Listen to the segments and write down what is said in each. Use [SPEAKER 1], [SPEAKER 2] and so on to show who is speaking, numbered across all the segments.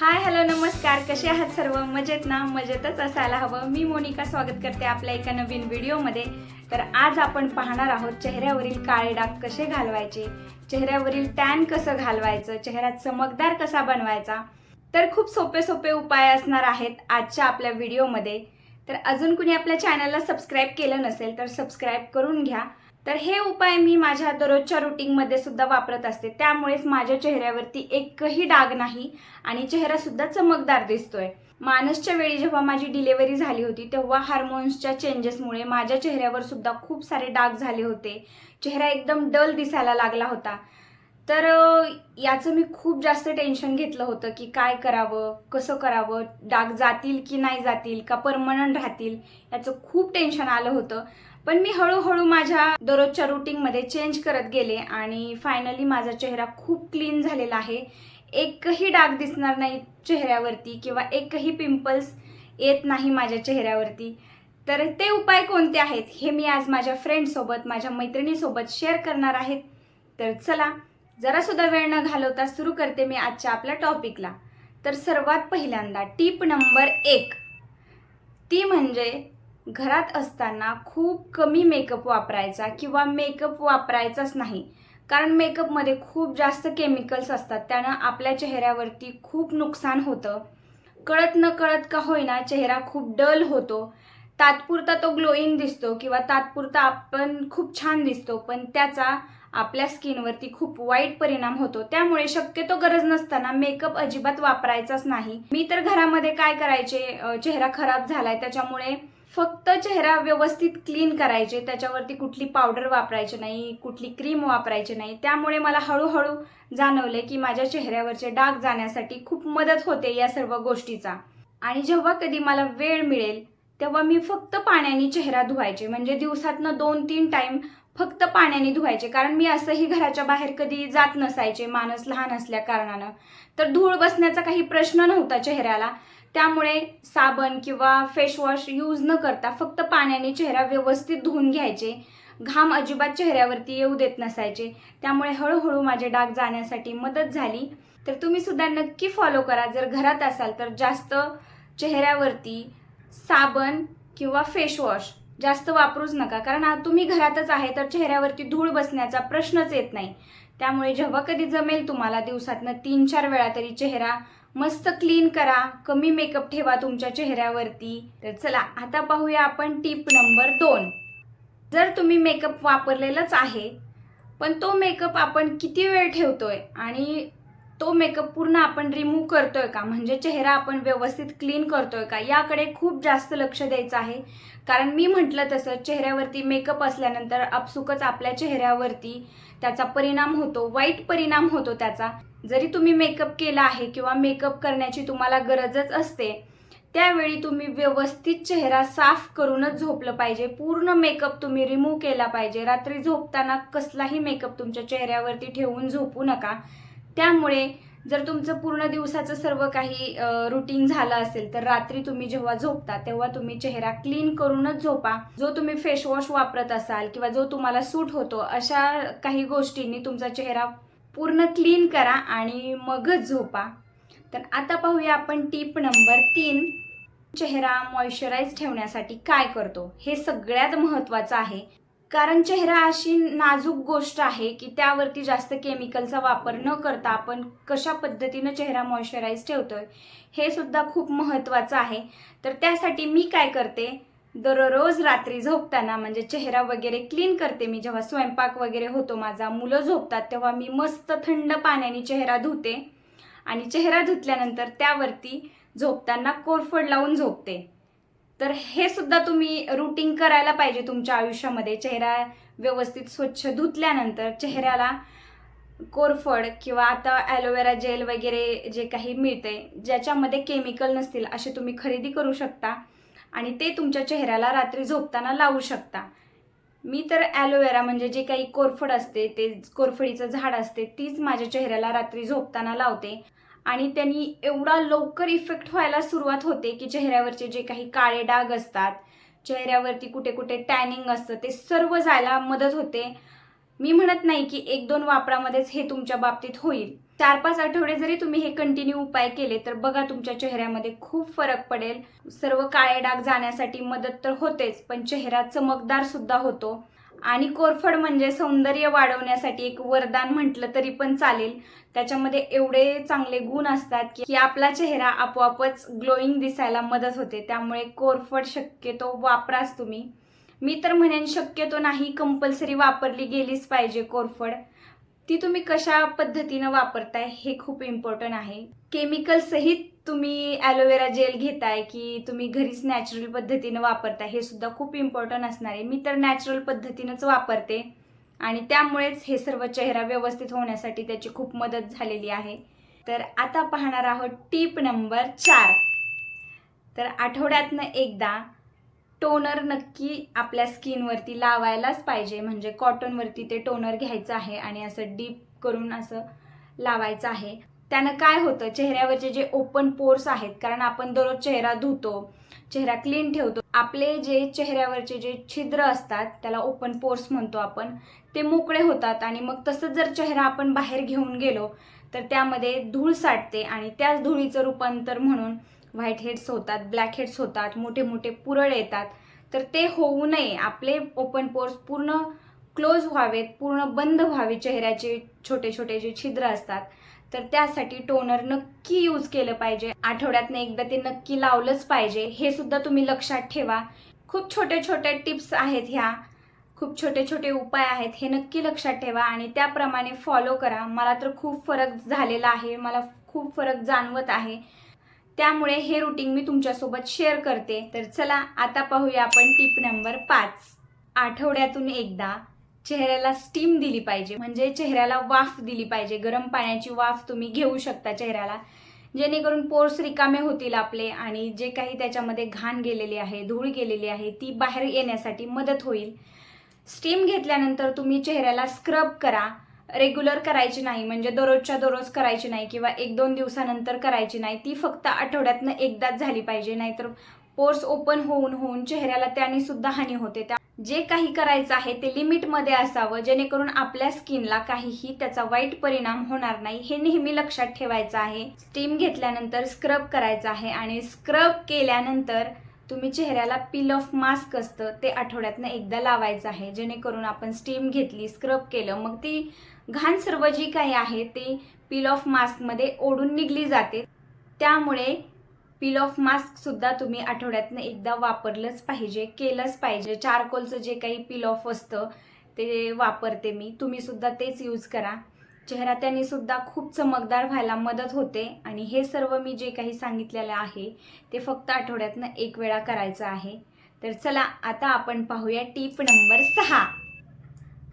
[SPEAKER 1] Hi hello नमस्कार. कसे आहात सर्व? मजेत ना? मजेतच असायला हवं. मी मोनिका स्वागत करते आपल्या एका नवीन व्हिडिओमध्ये. तर आज आपण पाहणार आहोत चेहऱ्यावरील काळे डाग कसे घालवायचे? चेहऱ्यावरील टॅन कसं घालवायचं? चेहरा चमकदार कसा बनवायचा? तर खूप सोपे सोपे उपाय असणार आहेत आजच्या आपल्या व्हिडिओमध्ये. तर अजून कुणी आपल्या चॅनलला सबस्क्राईब केलं नसेल तर सबस्क्राईब करून घ्या. तर हे उपाय मी माझ्या दररोजच्या रुटीनमध्ये सुद्धा वापरत असते. त्यामुळेच माझ्या चेहऱ्यावरती एकही डाग नाही आणि चेहरा सुद्धा चमकदार दिसतोय. मानसच्या वेळी जेव्हा माझी डिलेवरी झाली होती तेव्हा हार्मोन्सच्या चेंजेसमुळे माझ्या चेहऱ्यावर सुद्धा खूप सारे डाग झाले होते. चेहरा एकदम डल दिसायला लागला होता. तर याचं मी खूप जास्त टेन्शन घेतलं होतं की काय करावं कसं करावं डाग जातील की नाही जातील का परमनंट राहतील याचं खूप टेन्शन आलं होतं. पण मी हळूहळू माझ्या दररोजच्या रुटीनमध्ये चेंज करत गेले आणि फायनली माझा चेहरा खूप क्लीन झालेला आहे. एकही डाग दिसणार नाही चेहऱ्यावरती किंवा एकही पिंपल्स येत नाही माझ्या चेहऱ्यावरती. तर ते उपाय कोणते आहेत हे मी आज माझ्या फ्रेंडसोबत माझ्या मैत्रिणीसोबत शेअर करणार आहेत तर चला जरासुद्धा वेळ न घालवता सुरू करते मी आजच्या आपल्या टॉपिकला तर सर्वात पहिल्यांदा टीप नंबर एक. ती म्हणजे घरात असताना खूप कमी मेकअप वापरायचा किंवा मेकअप वापरायचाच नाही. कारण मेकअपमध्ये खूप जास्त केमिकल्स असतात त्यानं आपल्या चेहऱ्यावरती खूप नुकसान होतं. कळत न कळत का होईना चेहरा खूप डल होतो. तात्पुरता तो ग्लोईंग दिसतो किंवा तात्पुरता आपण खूप छान दिसतो पण त्याचा आपल्या स्किनवरती खूप वाईट परिणाम होतो. त्यामुळे शक्यतो गरज नसताना मेकअप अजिबात वापरायचाच नाही. मी तर घरामध्ये काय करायचे चेहरा खराब झालाय त्याच्यामुळे फक्त चेहरा व्यवस्थित क्लीन करायचे त्याच्यावरती कुठली पावडर वापरायची नाही कुठली क्रीम वापरायची नाही त्यामुळे मला हळूहळू जाणवले की माझ्या चेहऱ्यावरचे डाग जाण्यासाठी खूप मदत होते या सर्व गोष्टीचा. आणि जेव्हा कधी मला वेळ मिळेल तेव्हा मी फक्त पाण्याने चेहरा धुवायचे. म्हणजे दिवसातनं दोन तीन टाईम फक्त पाण्याने धुवायचे. कारण मी असंही घराच्या बाहेर कधी जात नसायचे माणूस लहान असल्या कारणानं. तर धूळ बसण्याचा काही प्रश्न नव्हता चेहऱ्याला. त्यामुळे साबण किंवा फेसवॉश यूज न करता फक्त पाण्याने चेहरा व्यवस्थित धुवून घ्यायचे. घाम अजिबात चेहऱ्यावरती येऊ देत नसायचे. त्यामुळे हळूहळू माझे डाग जाण्यासाठी मदत झाली. तर तुम्ही सुद्धा नक्की फॉलो करा. जर घरात असाल तर जास्त चेहऱ्यावरती साबण किंवा फेसवॉश जास्त वापरूच नका. कारण तुम्ही घरातच आहे तर चेहऱ्यावरती धूळ बसण्याचा प्रश्नच येत नाही. त्यामुळे जेव्हा कधी जमेल तुम्हाला दिवसातनं तीन चार वेळा तरी चेहरा मस्त क्लीन करा. कमी मेकअप ठेवा तुमच्या चेहऱ्यावरती. तर चला आता पाहूया आपण टीप नंबर दोन. जर तुम्ही मेकअप वापरलेलाच आहे पण तो मेकअप आपण किती वेळ ठेवतोय आणि तो मेकअप पूर्ण आपण रिमूव्ह करतोय का? म्हणजे चेहरा आपण व्यवस्थित क्लीन करतोय का? याकडे खूप जास्त लक्ष द्यायचं आहे. कारण मी म्हटलं तसं चेहऱ्यावरती मेकअप असल्यानंतर आपसुकच आपल्या चेहऱ्यावरती त्याचा परिणाम होतो वाईट परिणाम होतो त्याचा. जरी तुम्ही मेकअप केला आहे किंवा मेकअप करण्याची तुम्हाला गरजच असते त्यावेळी तुम्ही व्यवस्थित चेहरा साफ करूनच झोपलं पाहिजे. पूर्ण मेकअप तुम्ही रिमूव्ह केला पाहिजे. रात्री झोपताना कसलाही मेकअप तुमच्या चेहऱ्यावरती ठेवून झोपू नका. त्यामुळे जर तुमचं पूर्ण दिवसाचं सर्व काही रुटीन झालं असेल तर रात्री तुम्ही जेव्हा झोपता तेव्हा तुम्ही चेहरा क्लीन करूनच झोपा. जो तुम्ही फेसवॉश वापरत असाल किंवा जो तुम्हाला सूट होतो अशा काही गोष्टींनी तुमचा चेहरा पूर्ण क्लीन करा आणि मगच झोपा. तर आता पाहूया आपण टीप नंबर तीन. चेहरा मॉइश्चराईज ठेवण्यासाठी काय करतो? हे सगळ्यात महत्त्वाचं आहे. कारण चेहरा अशी नाजूक गोष्ट आहे की त्यावरती जास्त केमिकलचा वापर न करता आपण कशा पद्धतीनं चेहरा मॉइश्चराईज ठेवतोय हे सुद्धा खूप महत्त्वाचं आहे. तर त्यासाठी मी काय करते दररोज रात्री झोपताना म्हणजे चेहरा वगैरे क्लीन करते मी. जेव्हा स्वयंपाक वगैरे होतो माझा मुलं झोपतात तेव्हा मी मस्त थंड पाण्याने चेहरा धुते आणि चेहरा धुतल्यानंतर त्यावरती झोपताना कोरफड लावून झोपते. तर हे सुद्धा तुम्ही रुटीन करायला पाहिजे तुमच्या आयुष्यामध्ये. चेहरा व्यवस्थित स्वच्छ धुतल्यानंतर चेहऱ्याला कोरफड किंवा आता ॲलोवेरा जेल वगैरे जे काही मिळते ज्याच्यामध्ये केमिकल नसतील असे तुम्ही खरेदी करू शकता आणि ते तुमच्या चेहऱ्याला रात्री झोपताना लावू शकता. मी तर ॲलोवेरा म्हणजे जे काही कोरफड असते ते कोरफडीचं झाड असते तीच माझ्या चेहऱ्याला रात्री झोपताना लावते. आणि त्यांनी एवढा लवकर इफेक्ट व्हायला सुरुवात होते की चेहऱ्यावरचे जे काही काळे डाग असतात चेहऱ्यावरती कुठे कुठे टॅनिंग असतं ते सर्व जायला मदत होते. मी म्हणत नाही की एक दोन वापरामध्येच हे तुमच्या बाबतीत होईल. चार पाच आठवडे जरी तुम्ही हे कंटिन्यू उपाय केले तर बघा तुमच्या चेहऱ्यामध्ये खूप फरक पडेल. सर्व काळे डाग जाण्यासाठी मदत तर होतेच पण चेहरा चमकदार सुद्धा होतो. आणि कोरफड म्हणजे सौंदर्य वाढवण्यासाठी एक वरदान म्हटलं तरी पण चालेल. त्याच्यामध्ये एवढे चांगले गुण असतात की आपला चेहरा आपोआपच ग्लोईंग दिसायला मदत होते. त्यामुळे कोरफड शक्यतो वापराच तुम्ही. मी तर म्हणेन शक्यतो नाही कंपल्सरी वापरली गेलीच पाहिजे कोरफड. ती तुम्ही कशा पद्धतीनं वापरताय हे खूप इम्पॉर्टंट आहे. केमिकल सहित तुम्ही ॲलोवेरा जेल घेताय की तुम्ही घरीच नॅचरल पद्धतीनं वापरताय हे सुद्धा खूप इम्पॉर्टंट असणार आहे. मी तर नॅचरल पद्धतीनंच वापरते आणि त्यामुळेच हे सर्व चेहरा व्यवस्थित होण्यासाठी त्याची खूप मदत झालेली आहे. तर आता पाहणार आहोत टीप नंबर चार. तर आठवड्यातनं एकदा टोनर नक्की आपल्या स्किनवरती लावायलाच पाहिजे. म्हणजे कॉटनवरती ते टोनर घ्यायचं आहे आणि असं डीप करून असं लावायचं आहे. त्यानं काय होतं? चेहऱ्यावरचे जे ओपन पोर्स आहेत कारण आपण दररोज चेहरा धुतो चेहरा क्लीन ठेवतो आपले जे चेहऱ्यावरचे जे छिद्र असतात त्याला ओपन पोर्स म्हणतो आपण ते मोकळे होतात आणि मग तसंच जर चेहरा आपण बाहेर घेऊन गेलो तर त्यामध्ये धूळ साठते आणि त्याच धुळीचं रूपांतर म्हणून व्हाईट हेड्स होतात ब्लॅक हेड्स होतात मोठे मोठे पुरळ येतात. तर ते होऊ नये. आपले ओपन पोर्स पूर्ण क्लोज व्हावेत पूर्ण बंद व्हावे चेहऱ्याचे छोटे छोटे जे छिद्र असतात. तर त्यासाठी टोनर नक्की यूज केलं पाहिजे. आठवड्यातनं एकदा ते नक्की लावलंच पाहिजे. हे सुद्धा तुम्ही लक्षात ठेवा. खूप छोटे छोटे टिप्स आहेत ह्या. खूप छोटे छोटे उपाय आहेत हे नक्की लक्षात ठेवा आणि त्याप्रमाणे फॉलो करा. मला तर खूप फरक झालेला आहे. मला खूप फरक जाणवत आहे. त्यामुळे हे रुटीन मी तुमच्यासोबत शेअर करते. तर चला आता पाहूया आपण टिप नंबर पाच. आठवड्यातून एकदा चेहऱ्याला स्टीम दिली पाहिजे. म्हणजे चेहऱ्याला वाफ दिली पाहिजे. गरम पाण्याची वाफ तुम्ही घेऊ शकता चेहऱ्याला. जेणेकरून पोर्स रिकामे होतील आपले आणि जे काही त्याच्यामध्ये घाण गेलेली आहे धूळ गेलेली आहे ती बाहेर येण्यासाठी मदत होईल. स्टीम घेतल्यानंतर तुम्ही चेहऱ्याला स्क्रब करा. रेग्युलर करायची नाही म्हणजे दररोजच्या दररोज करायची नाही किंवा एक दोन दिवसानंतर करायची नाही ती फक्त आठवड्यातनं एकदाच झाली पाहिजे नाहीतर पोर्स ओपन होऊन होऊन चेहऱ्याला त्याने सुद्धा हानी होते. त्या जे काही करायचं आहे ते लिमिटमध्ये असावं जेणेकरून आपल्या स्किनला काहीही त्याचा वाईट परिणाम होणार नाही हे नेहमी लक्षात ठेवायचं आहे. स्टीम घेतल्यानंतर स्क्रब करायचं आहे आणि स्क्रब केल्यानंतर तुम्ही चेहऱ्याला पील ऑफ मास्क असतं ते आठवड्यातनं एकदा लावायचं आहे जेणेकरून आपण स्टीम घेतली स्क्रब केलं मग ती घाण सर्व जी काही आहे ते पील ऑफ मास्कमध्ये ओढून निघली जाते. त्यामुळे पील ऑफ मास्कसुद्धा तुम्ही आठवड्यातनं एकदा वापरलंच पाहिजे केलंच पाहिजे. चारकोलचं जे काही पील ऑफ असतं ते वापरते मी. तुम्हीसुद्धा तेच यूज करा. चेहरा त्याने सुद्धा खूप चमकदार व्हायला मदत होते आणि हे सर्व मी जे काही सांगितलेलं आहे ते फक्त आठवड्यातनं एक वेळा करायचं आहे. तर चला आता आपण पाहूया टीप नंबर सहा.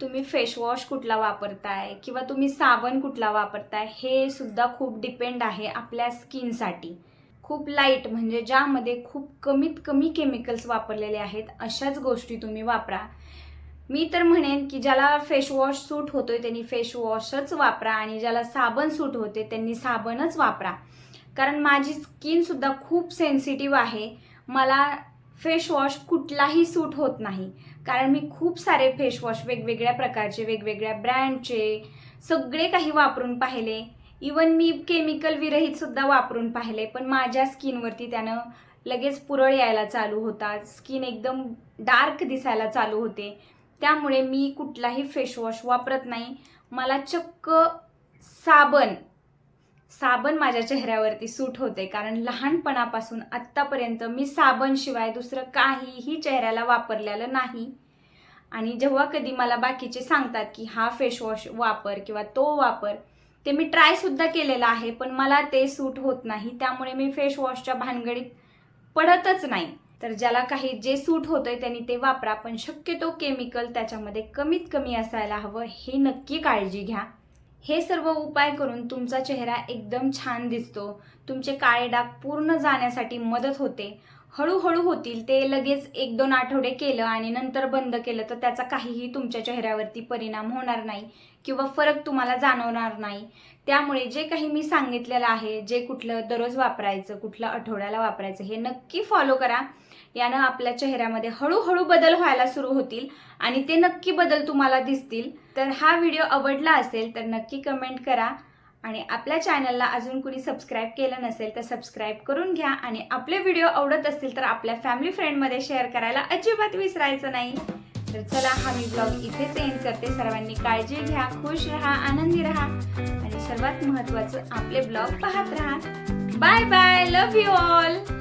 [SPEAKER 1] तुम्ही फेसवॉश कुठला वापरताय किंवा तुम्ही साबण कुठला वापरताय हे सुद्धा खूप डिपेंड आहे आपल्या स्किनसाठी खूप लाइट म्हणजे ज्यामध्ये खूप कमीत कमी केमिकल्स वापरलेले आहेत अशाच गोष्टी तुम्ही वापरा. मी तर म्हणेन की ज्याला फेसवॉश सूट होतोय त्यांनी फेसवॉशच वापरा आणि ज्याला साबण सूट होते त्यांनी साबणच वापरा. कारण माझी स्किनसुद्धा खूप सेन्सिटिव्ह आहे. मला फेसवॉश कुठलाही सूट होत नाही. कारण मी खूप सारे फेसवॉश वेगवेगळ्या प्रकारचे वेगवेगळ्या ब्रँडचे सगळे काही वापरून पाहिले. इवन मी केमिकल विरहितसुद्धा वापरून पाहिले पण माझ्या स्किनवरती त्यानं लगेच पुरळ यायला चालू होता. स्किन एकदम डार्क दिसायला चालू होते. त्यामुळे मी कुठलाही फेसवॉश वापरत नाही. मला चक्क साबण साबण माझ्या चेहऱ्यावरती सूट होते कारण लहानपणापासून आत्तापर्यंत मी साबणशिवाय दुसरं काहीही चेहऱ्याला वापरलेलं नाही. आणि जेव्हा कधी मला बाकीचे सांगतात की हा फेसवॉश वापर किंवा तो वापर ते मी ट्रायसुद्धा केलेला केलेलं आहे पण मला ते सूट होत नाही. त्यामुळे मी फेसवॉशच्या भानगडीत पडतच नाही. तर ज्याला काही जे सूट होतंय त्यांनी ते वापरा पण शक्यतो केमिकल त्याच्यामध्ये कमीत कमी असायला हवं हे नक्की काळजी घ्या. हे सर्व उपाय करून तुमचा चेहरा एकदम छान दिसतो. तुमचे काळे डाग पूर्ण जाण्यासाठी मदत होते. हळूहळू होतील ते लगेच एक दोन आठवडे केलं आणि नंतर बंद केलं तर त्याचा काहीही तुमच्या चेहऱ्यावरती परिणाम होणार नाही किंवा फरक तुम्हाला जाणवणार नाही. त्यामुळे जे काही मी सांगितलेलं आहे जे कुठलं दररोज वापरायचं कुठलं आठवड्याला वापरायचं हे नक्की फॉलो करा. यानं आपल्या चेहऱ्यामध्ये हळूहळू बदल व्हायला सुरू होतील आणि ते नक्की बदल तुम्हाला दिसतील. तर हा व्हिडिओ आवडला असेल तर नक्की कमेंट करा. आणि आपल्या चॅनलला अजून कुणी सबस्क्राईब केलं नसेल तर सबस्क्राईब करून घ्या. आणि आपले व्हिडिओ आवडत असतील तर आपल्या फॅमिली फ्रेंडमध्ये शेअर करायला अजिबात विसरायचं नाही. तर चला हा मी ब्लॉग इथेच एंड करते. सर्वांनी काळजी घ्या खुश राहा आनंदी राहा. आणि सर्वात महत्त्वाचं आपले ब्लॉग पाहत राहा. Bye bye love you all.